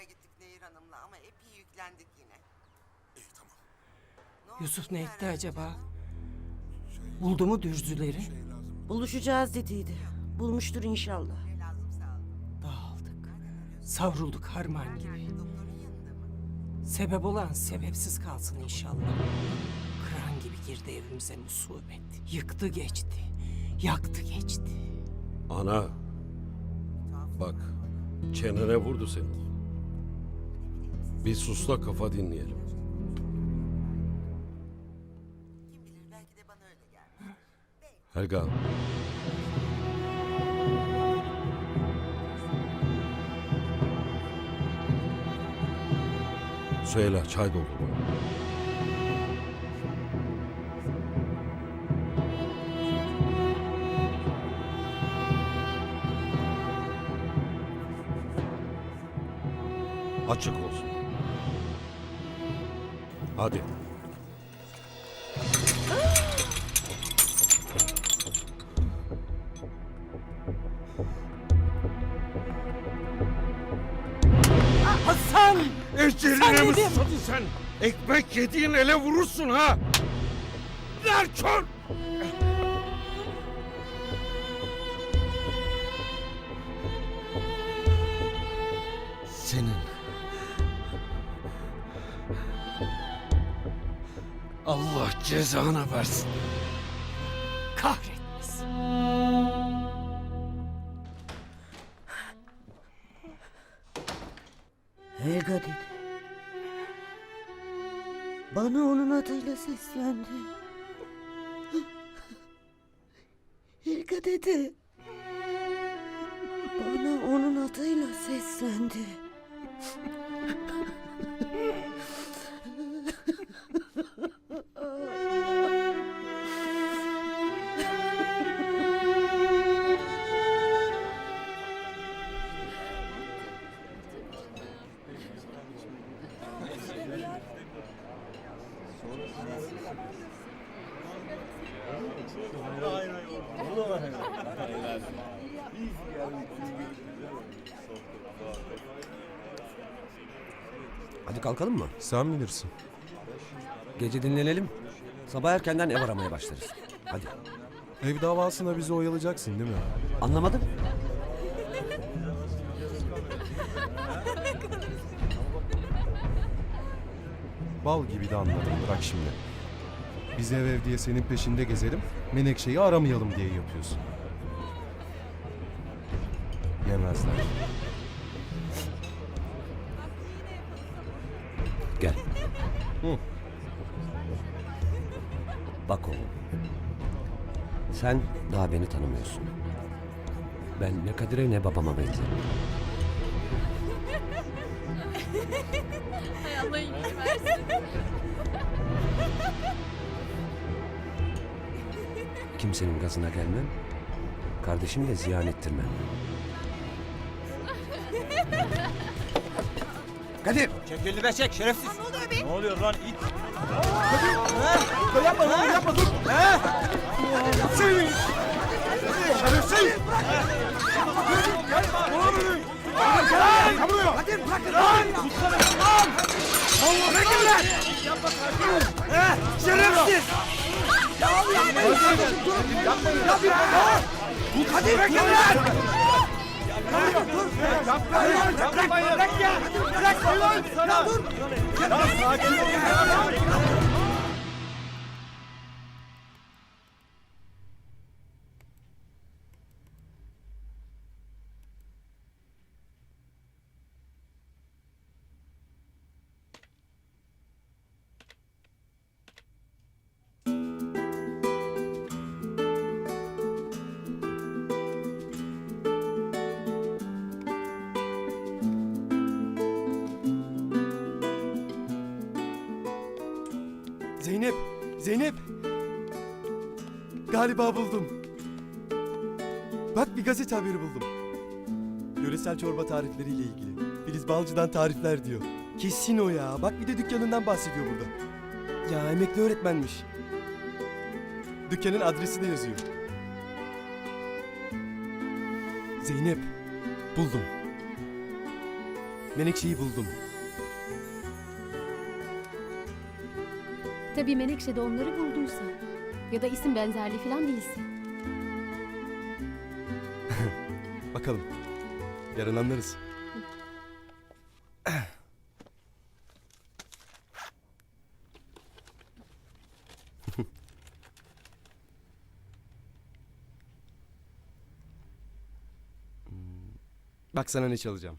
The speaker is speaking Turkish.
beraber gittik Nehir Hanım'la ama epey yüklendik yine. İyi tamam. Ne oldu, Yusuf ne etti acaba? canım? Buldu mu dürzüleri? Buluşacağız dediydi. Bulmuştur inşallah. Ne lazım sağ ol. Dağıldık. Savrulduk harman gibi. Doktorun yanında mı? Sebep olan sebepsiz kalsın inşallah. Kıran gibi girdi evimize musibet. Yıktı geçti. Yaktı geçti. Ana. Bak. Çenene vurdu seni. Bir susla kafa dinleyelim. Kim bilir belki de bana öyle geldi. Helga. Söyle çay doldur bana. Açık olsun. Hadi. Hasan! Eceline Sen mi dedim. susadın sen? Ekmek yediğin ele vurursun ha! Nerçör! Senin... Allah cezanı versin. Kahretmesin. Helga dedi. Bana onun adıyla seslendi. Helga dedi. Bana onun adıyla seslendi. Hadi kalkalım mı? Sen bilirsin. Gece dinlenelim. Sabah erkenden ev aramaya başlarız. Hadi. Ev davasına bizi oyalayacaksın değil mi? Anlamadım. Bal gibi de anladım bırak şimdi. Biz ev ev diye senin peşinde gezelim, Menekşe'yi aramayalım diye yapıyorsun. Yemezler. Gel. Hı. Bak oğlum. Sen daha beni tanımıyorsun. Ben ne Kadir'e ne babama benzerim. Hay Allah iyilik versin. Kimsenin gazına gelmem. Kardeşimi de ziyan ettirmem. Kadir! Çek elini be çek şerefsiz. Ne oluyor be? Ne oluyor lan it? Zeynep, Zeynep. Galiba buldum. Bak bir gazete haberi buldum. Yöresel çorba tarifleriyle ilgili. Filiz Balcı'dan tarifler diyor. Kesin o ya. Bak bir de dükkanından bahsediyor burada. Ya emekli öğretmenmiş. Dükkanın adresi de yazıyor. Zeynep, buldum. Menekşe'yi buldum. Tabii Menekşe de onları bulduysa. Ya da isim benzerliği falan değilse. Bakalım. Yarın anlarız. Bak sana ne çalacağım.